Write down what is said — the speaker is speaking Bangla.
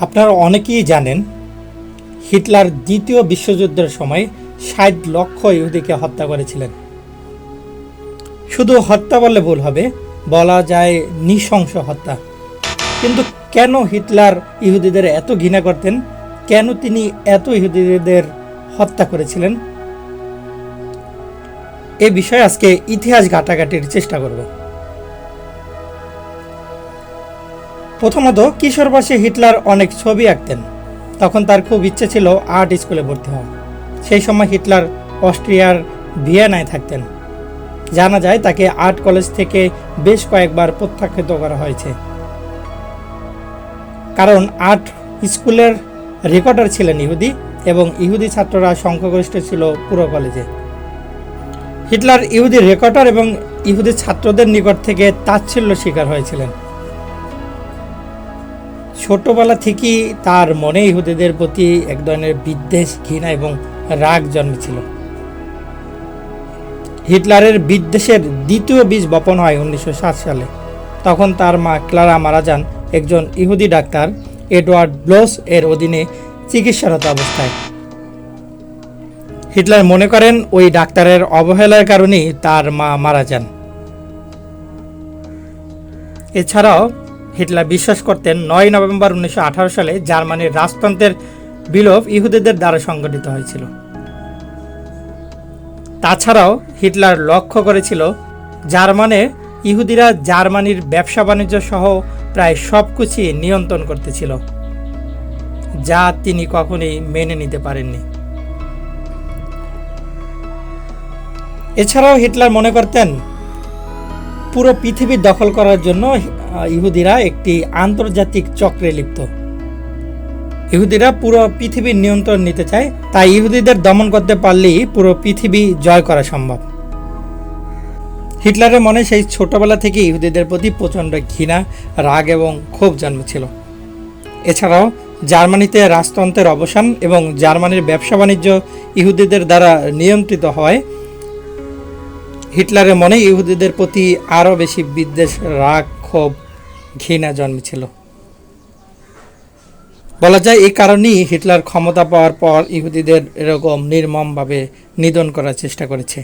আপনারা অনেকেই জানেন, হিটলার দ্বিতীয় বিশ্বযুদ্ধের সময় ষাট লক্ষ ইহুদিকে হত্যা করেছিলেন। শুধু হত্যা বললে ভুল হবে, বলা যায় নৃশংস হত্যা। কিন্তু কেন হিটলার ইহুদিদের এত ঘৃণা করতেন? কেন তিনি এত ইহুদিদের হত্যা করেছিলেন? এ বিষয়ে আজকে ইতিহাস ঘাটাঘাটির চেষ্টা করব। প্রথমত কিশোর বয়সে হিটলার অনেক ছবি আঁকতেন। তখন তার খুব ইচ্ছে ছিল আর্ট স্কুলে ভর্তি হওয়া সেই সময় হিটলার অস্ট্রিয়ার ভিয়েনায় থাকতেন। জানা যায় তাকে আর্ট কলেজ থেকে বেশ কয়েকবার প্রত্যাখ্যাত করা হয়েছে। কারণ আর্ট স্কুলের রেকর্ডার ছিলেন ইহুদি এবং ইহুদি ছাত্ররা সংখ্যাগরিষ্ঠ ছিল পুরো কলেজে। হিটলার ইহুদি রেকর্ডার এবং ইহুদি ছাত্রদের নিকট থেকে তাচ্ছিল্য শিকার হয়েছিলেন। ছোটবেলা থেকেই তার মনে ইহুদিদের প্রতি এক ধরনের বিদ্বেষ, ঘৃণা এবং রাগ জন্মেছিল। হিটলারের বিদ্বেষের দ্বিতীয় বীজ বপন হয় উনিশশো সাত সালে। তখন তার মা ক্লারা মারা যান একজন ইহুদি ডাক্তার, এডওয়ার্ড ব্লোস এর অধীনে চিকিৎসারত অবস্থায়। হিটলার মনে করেন ওই ডাক্তারের অবহেলার কারণেই তার মা মারা যান। এছাড়াও হিটলার বিশ্বাস করতেন নয় নভেম্বর উনিশশো আঠারো সালে জার্মানির রাজতন্ত্রের বিলোপ ইহুদিদের দ্বারা সংগঠিত হয়েছিল। তাছাড়াও হিটলার লক্ষ্য করেছিল, জার্মানে ইহুদিরা জার্মানির ব্যবসা বাণিজ্য সহ প্রায় সব কিছুই নিয়ন্ত্রণ করতেছিল, যা তিনি কখনোই মেনে নিতে পারেননি। এছাড়াও হিটলার মনে করতেন, পুরো পৃথিবী দখল করার জন্য ইহুদিরা একটি আন্তর্জাতিক চক্রে লিপ্ত। ইহুদিরা পুরো পৃথিবীর নিয়ন্ত্রণ নিতে চায়, তাই ইহুদিদের দমন করতে পারলেই পুরো পৃথিবী জয় করা সম্ভব। হিটলারের মনে সেই ছোটবেলা থেকে ইহুদিদের প্রতি প্রচণ্ড ঘৃণা, রাগ এবং ক্ষোভ জন্মেছিল। এছাড়াও জার্মানিতে রাজতন্ত্রের অবসান এবং জার্মানির ব্যবসা বাণিজ্য ইহুদিদের দ্বারা নিয়ন্ত্রিত হয়। হিটলারের মনে ইহুদিদের প্রতি আরও বেশি বিদ্বেষ, রাগ, ক্ষোভ ঘৃণা জন্মেছিল। বলা যায়, এই কারণেই হিটলার ক্ষমতা পাওয়ার পর ইহুদিদের এরকম নির্মমভাবে নিধন করার চেষ্টা করেছে।